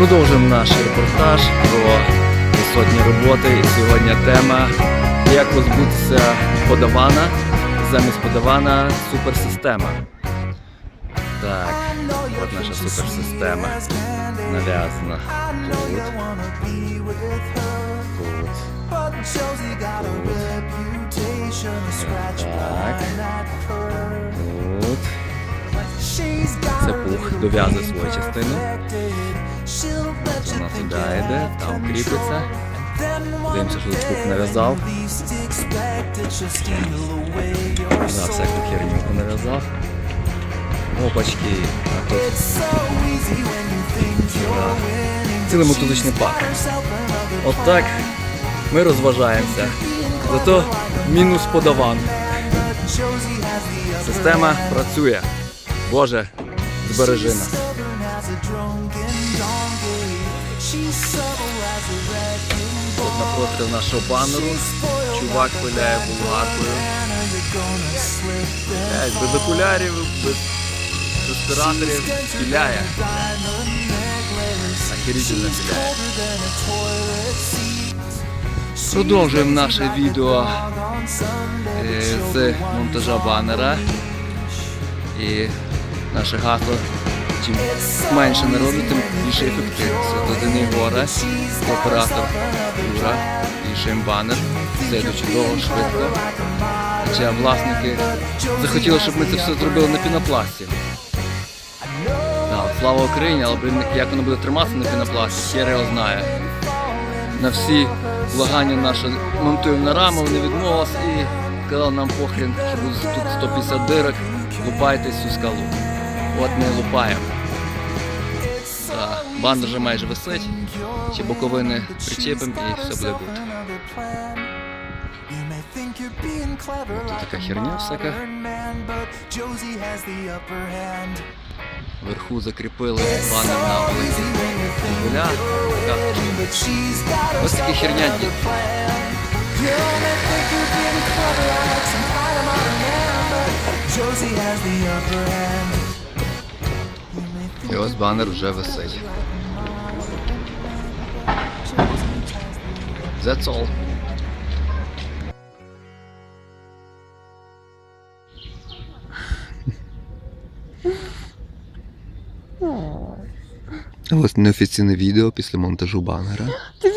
Продовжуємо наш репортаж про висотні роботи. І сьогодні тема як позбутися подавана, замість подавана суперсистема. Так, от наша суперсистема нав'язана тут. Тут. Так. Тут. Це пух дов'язує свою частину. Йде, там кріпиться. Дивимося, що тут пух нав'язав. Да, всяку херню нав'язав. Опачки, а тут цілий мотузочний парк. От так ми розважаємося. Зато мінус подаван. Система працює. Боже, збережи нас. Тут напроти нашого банеру чувак пиляє булгаркою. Без окулярів, без респіраторів піляє. Охерительно піляє. Продовжуємо наше відео е, з монтажа банера. І наше гасло. Чим менше народу, тим більше ефективність. От один Єгора, оператор Юра, вішаємо банер, все йде чудово, швидко. Хоча власники захотіли, щоб ми це все зробили на пінопласті. Да, слава Україні, але блін, як воно буде триматися на пінопласті, хер його знає. На всі влагання наші монтуємо на раму, вони відмовились і сказали нам похрін, що тут 150 дирок, лупайте цю скалу. От ми лупаємо. Да, Банда вже майже висить, ще боковини причепимо і все буде гуд. Тут така херня всяка. Вверху закріпили банер на великі гуля. Ось такі херня дід. І ось банер вже висить. That's all. Ось неофіційне відео після монтажу банера. Тобі